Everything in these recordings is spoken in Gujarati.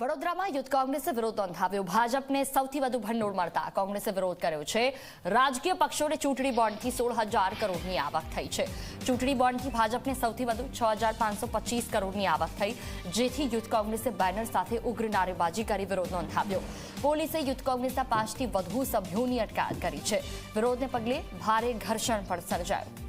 વડોદરામાં યુથ કોંગ્રેસે વિરોધ નોંધાવ્યો. ભાજપને સૌથી વધુ ભંડોળ મળતા કોંગ્રેસે વિરોધ કર્યો છે. રાજકીય પક્ષોને ચૂંટણી બોન્ડથી સોળ હજાર કરોડની આવક થઈ છે. ચૂંટણી બોન્ડથી ભાજપને સૌથી વધુ છ હજાર પાંચસો પચીસ કરોડની આવક થઈ. જેથી યુથ કોંગ્રેસે બેનર સાથે ઉગ્ર નારેબાજી કરી વિરોધ નોંધાવ્યો. પોલીસે યુથ કોંગ્રેસના પાંચથી વધુ સભ્યોની અટકાયત કરી છે. વિરોધને પગલે ભારે ઘર્ષણ પણ સર્જાયું.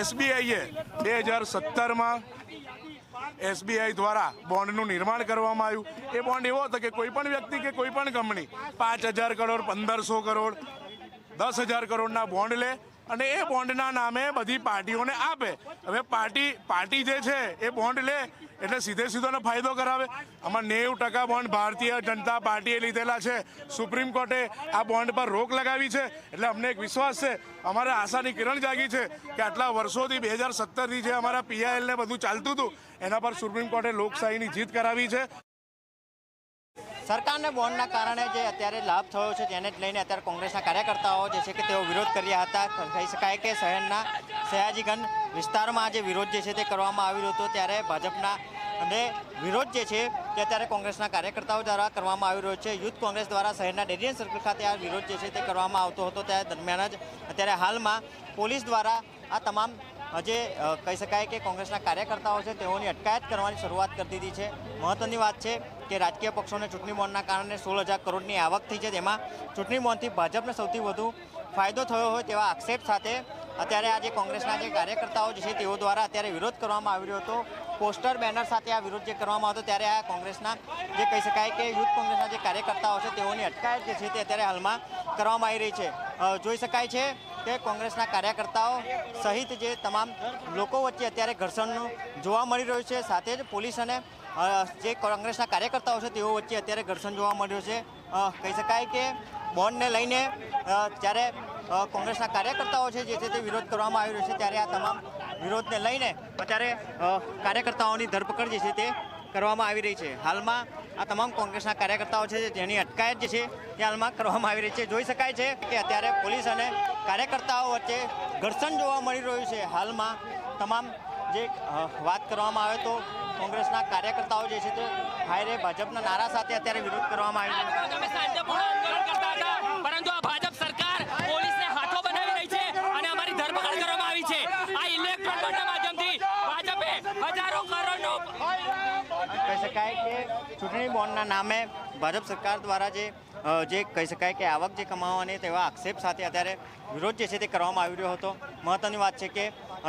એસબીઆઈએ બે હજાર સત્તરમાં એસબીઆઈ દ્વારા બોન્ડનું નિર્માણ કરવામાં આવ્યું. એ બોન્ડ એવો હતો કે કોઈ પણ વ્યક્તિ કે કોઈ પણ કંપની પાંચ હજાર કરોડ, પંદરસો કરોડ, દસ હજાર કરોડના બોન્ડ લે અને એ બોન્ડના નામે બધી પાર્ટીઓને આપે. હવે પાર્ટી પાર્ટી જે છે, એ બોન્ડ લે એટલે સીધે સીધોનો ફાયદો કરાવે. આમાં નેવું ટકા બોન્ડ ભારતીય જનતા પાર્ટીએ લીધેલા છે. સુપ્રીમ કોર્ટે આ બોન્ડ પર રોક લગાવી છે. એટલે અમને એક વિશ્વાસ છે, અમારે આશાની કિરણ જાગી છે કે આટલા વર્ષોથી બે હજાર સત્તરથી જે અમારા પીઆઈએલને બધું ચાલતું હતું, એના પર સુપ્રીમ કોર્ટે લોકશાહીની જીત કરાવી છે. સરકારને બોન્ડના કારણે જે અત્યારે લાભ થયો છે તેને લઈને અત્યારે કોંગ્રેસના કાર્યકર્તાઓ જે છે કે તેઓ વિરોધ કર્યા હતા. કહી શકાય કે શહેરના સયાજીગંજ વિસ્તારમાં જે વિરોધ જે છે તે કરવામાં આવ્યો હતો. ત્યારે ભાજપના અને વિરોધ જે છે તે અત્યારે કોંગ્રેસના કાર્યકર્તાઓ દ્વારા કરવામાં આવી રહ્યો છે. યુથ કોંગ્રેસ દ્વારા શહેરના ડેરિયન સર્કલ ખાતે આ વિરોધ જે છે તે કરવામાં આવતો હતો. ત્યારે દરમિયાન જ અત્યારે હાલમાં પોલીસ દ્વારા આ તમામ જે કહી શકાય કે કોંગ્રેસના કાર્યકર્તાઓ છે, તેઓની અટકાયત કરવાની શરૂઆત કરી દીધી છે. મહત્વની વાત છે કે રાજકીય પક્ષોને ચૂંટણી બોન્ડના કારણે સોળ હજાર કરોડની આવક થઈ છે. તેમાં ચૂંટણી બોન્ડથી ભાજપને સૌથી વધુ ફાયદો થયો હોય તેવા આક્ષેપ સાથે અત્યારે આજે કોંગ્રેસના જે કાર્યકર્તાઓ છે, તેઓ દ્વારા અત્યારે વિરોધ કરવામાં આવી રહ્યો હતો. પોસ્ટર, બેનર સાથે આ વિરોધ જે કરવામાં આવતો ત્યારે આ કોંગ્રેસના જે કહી શકાય કે યુથ કોંગ્રેસના જે કાર્યકર્તાઓ છે, તેઓની અટકાયત જે છે, તે અત્યારે હાલમાં કરવામાં આવી રહી છે. જોઈ શકાય છે કે કોંગ્રેસના કાર્યકર્તાઓ સહિત જે તમામ લોકો વચ્ચે અત્યારે ઘર્ષણનું જોવા મળી રહ્યું છે, સાથે જ પોલીસ અને જે કોંગ્રેસના કાર્યકર્તાઓ છે તેઓ વચ્ચે અત્યારે ઘર્ષણ જોવા મળ્યું છે. કહી શકાય કે બોન્ડને લઈને જ્યારે કોંગ્રેસના કાર્યકર્તાઓ છે જે છે તે વિરોધ કરવામાં આવી રહ્યો છે, ત્યારે આ તમામ વિરોધને લઈને અત્યારે કાર્યકર્તાઓની ધરપકડ જે છે તે કરવામાં આવી રહી છે. હાલમાં આ તમામ કોંગ્રેસના કાર્યકર્તાઓ છે જેની અટકાયત જે છે તે હાલમાં કરવામાં આવી રહી છે. જોઈ શકાય છે કે અત્યારે પોલીસ અને કાર્યકર્તાઓ વચ્ચે ઘર્ષણ જોવા મળી રહ્યું છે. હાલમાં તમામ જે વાત કરવામાં આવે તો કોંગ્રેસના કાર્યકર્તાઓ જે છે તે હાયરે ભાજપના નારા સાથે અત્યારે વિરોધ કરવામાં આવી છે તમે શાંતિપૂર્ણ આંદોલન કરતા હતા પરંતુ આ ભાજપ સરકાર પોલીસને હાથો બનાવી રહી છે અને અમારી ધરપકડ કરવામાં આવી છે આ ઇલેક્ટ્રોન બોન્ડના માધ્યમથી ભાજપે હજારો કરોડનો કહી શકાય કે ચૂંટણી બોન્ડના નામે ભાજપ સરકાર દ્વારા જે જે કહી શકાય કે આવક જે કમાવાની તેવા આક્ષેપ સાથે અત્યારે વિરોધ જે છે તે કરવામાં આવી રહ્યો હતો. મહત્ત્વની વાત છે કે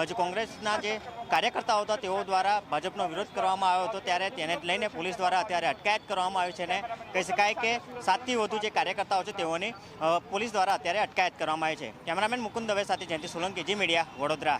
જે કોંગ્રેસના જે કાર્યકર્તાઓ હતા તેઓ દ્વારા ભાજપનો વિરોધ કરવામાં આવ્યો હતો. ત્યારે તેને લઈને પોલીસ દ્વારા અત્યારે અટકાયત કરવામાં આવી છે અને કહી શકાય કે સાતથી વધુ જે કાર્યકર્તાઓ છે તેઓની પોલીસ દ્વારા અત્યારે અટકાયત કરવામાં આવી છે. કેમેરામેન મુકુંદ દવે સાથે જયંતિ સોલંકી, જી મીડિયા, વડોદરા.